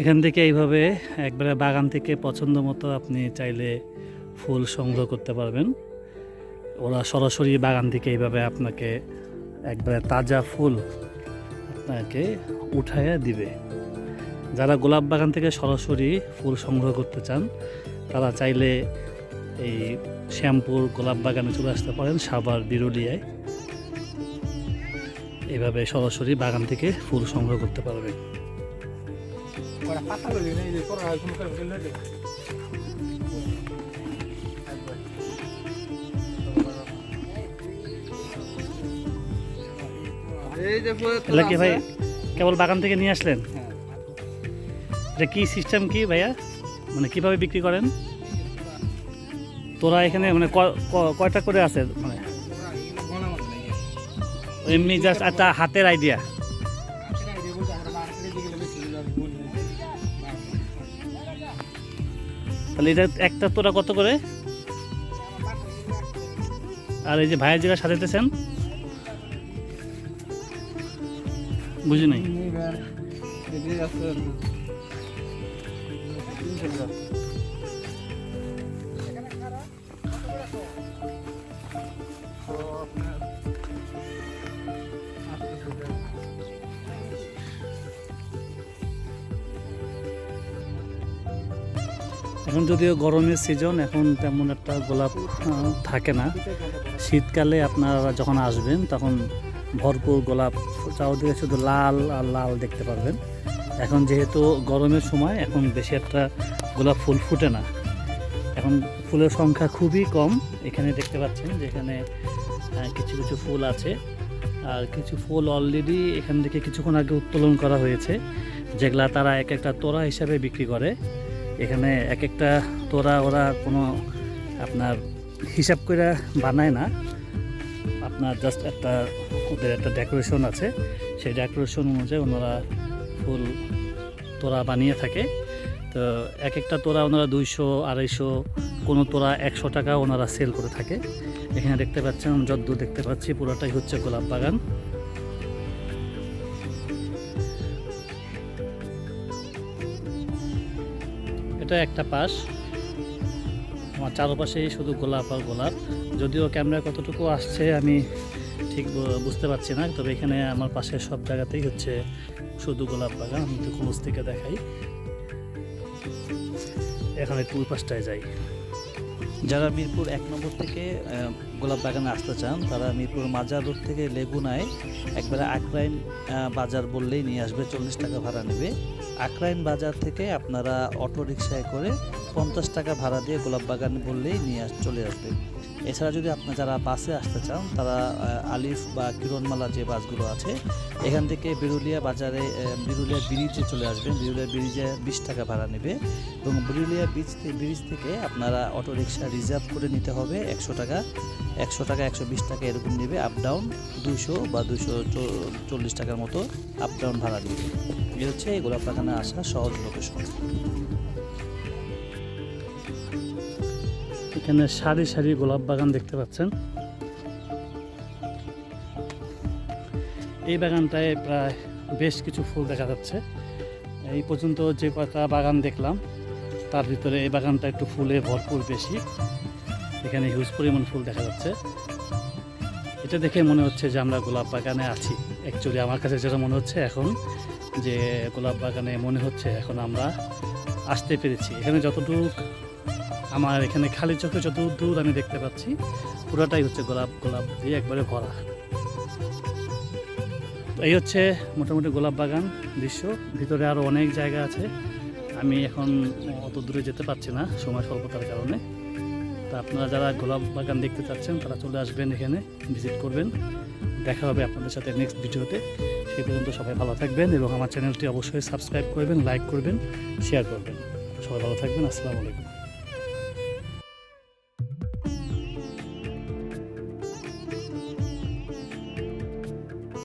এখান থেকে এইভাবে একবারে বাগান থেকে পছন্দ মতো আপনি চাইলে ফুল সংগ্রহ করতে পারবেন। ওরা সরাসরি বাগান থেকে এইভাবে আপনাকে একবারে তাজা ফুল আপনাকে উঠাইয়া দিবে। যারা গোলাপ বাগান থেকে সরাসরি ফুল সংগ্রহ করতে চান, তারা চাইলে এই শ্যামপুর গোলাপ বাগানে চলে আসতে পারেন, সাভার, বিরুলিয়ায়। এইভাবে সরাসরি বাগান থেকে ফুল সংগ্রহ করতে পারবেন। ওরা পাতা লইলে না এই যে করোনা কোনো কাজ করলে না এই যে পুরো এগুলা কি ভাই কেবল বাগান থেকে নিয়ে আসলেন? হ্যাঁ। এটা কি সিস্টেম কি ভাইয়া? মানে কীভাবে বিক্রি করেন? তোরা এখানে মানে কয়টা করে আছে? মানে এমনি জাস্ট একটা হাতের আইডিয়া তাহলে এটা একটা তোরা কত করে? আর এই যে ভাইয়ের যেটা সাজাতেছেন বুঝি নাই? এখন যদিও গরমের সিজন এখন তেমন একটা গোলাপ থাকে না। শীতকালে আপনারা যখন আসবেন, তখন ভরপুর গোলাপ, চারদিকে শুধু লাল আর লাল দেখতে পারবেন। এখন যেহেতু গরমের সময়, এখন বেশি একটা গোলাপ ফুল ফুটে না। এখন ফুলের সংখ্যা খুবই কম। এখানে দেখতে পাচ্ছেন যেখানে কিছু কিছু ফুল আছে। আর কিছু ফুল অলরেডি এখান থেকে কিছুক্ষণ আগে উত্তোলন করা হয়েছে। যেগুলা তারা এক একটা তোড়া হিসাবে বিক্রি করে। এখানে এক একটা তোরা, ওরা কোনো আপনার হিসাব করে বানায় না। আপনার জাস্ট একটা, ওদের একটা ডেকোরেশন আছে। সেই ডেকোরেশন অনুযায়ী ওনারা ফুল তোড়া বানিয়ে থাকে। তো এক একটা তোরা ওনারা দুইশো, আড়াইশো, কোনো তোরা একশো টাকা ওনারা সেল করে থাকে। এখানে দেখতে পাচ্ছেন যদ্দূর দেখতে পাচ্ছি, পুরোটাই হচ্ছে গোলাপ বাগান। এটা একটা পাশ। আমার চারপাশেই শুধু গোলাপ আর গোলাপ। যদিও ক্যামেরা কতটুকু আসছে আমি ঠিক বুঝতে পারছি না, তবে এখানে আমার পাশে সব জায়গাতেই হচ্ছে শুধু গোলাপ বাগান। আমি তো ক্লোজ থেকে দেখাই। এখানে একটু পাশটায় যাই। যারা মিরপুর এক নম্বর থেকে গোলাপ বাগানে আসতে চান, তারা মিরপুর মাজার রোড থেকে লেগুনায় একবারে আকরাইন বাজার বললেই নিয়ে আসবে, চল্লিশ টাকা ভাড়া নেবে। আকরাইন বাজার থেকে আপনারা অটো রিক্সায় করে পঞ্চাশ টাকা ভাড়া দিয়ে গোলাপ বাগান বললেই নিয়ে চলে আসবে। এছাড়া যদি আপনার যারা বাসে আসতে চান, তারা আলিফ বা কিরণমালা যে বাসগুলো আছে, এখান থেকে বিরুলিয়া বাজারে বিরুলিয়া ব্রিজে চলে আসবেন। বিরুলিয়া ব্রিজে বিশ টাকা ভাড়া নেবে এবং বিরুলিয়া ব্রিজ ব্রিজ থেকে আপনারা অটো রিক্সা রিজার্ভ করে নিতে হবে একশো টাকা। একশো টাকা, একশো বিশ টাকা এরকম নেবে আপ ডাউন দুশো বা দুশো চল্লিশ টাকার মতো আপ ডাউন ভাড়া নেবে। এই হচ্ছে গোলাপ বাগানে আসা সহজ লোকেশন এখানে সারি সারি গোলাপ বাগান দেখতে পাচ্ছেন। এই বাগানটায় প্রায় বেশ কিছু ফুল দেখা যাচ্ছে। এই পর্যন্ত যে কটা বাগান দেখলাম, তার ভিতরে এই বাগানটা একটু ফুলে ভরপুর বেশি। এখানে হিউজ পরিমাণ ফুল দেখা যাচ্ছে। এটা দেখে মনে হচ্ছে যে আমরা গোলাপ বাগানে আছি। অ্যাকচুয়ালি আমার কাছে যেটা মনে হচ্ছে এখন যে গোলাপ বাগানে মনে হচ্ছে এখন আমরা আসতে পেরেছি। এখানে যতটুকু আমার এখানে খালি চোখে যত দূর আমি দেখতে পাচ্ছি, পুরোটাই হচ্ছে গোলাপ গোলাপ দিয়ে একবারে ভরা। তো এই হচ্ছে মোটামুটি গোলাপ বাগান দৃশ্য। ভিতরে আরও অনেক জায়গা আছে। আমি এখন অত দূরে যেতে পারছি না, সময় স্বল্পতার কারণে। তা আপনারা যারা গোলাপ বাগান দেখতে চাচ্ছেন, তারা চলে আসবেন এখানে, ভিজিট করবেন। দেখা হবে আপনাদের সাথে নেক্সট ভিডিওতে। সেই পর্যন্ত সবাই ভালো থাকবেন এবং আমার চ্যানেলটি অবশ্যই সাবস্ক্রাইব করবেন লাইক করবেন শেয়ার করবেন। সবাই ভালো থাকবেন, আসসালামু আলাইকুম।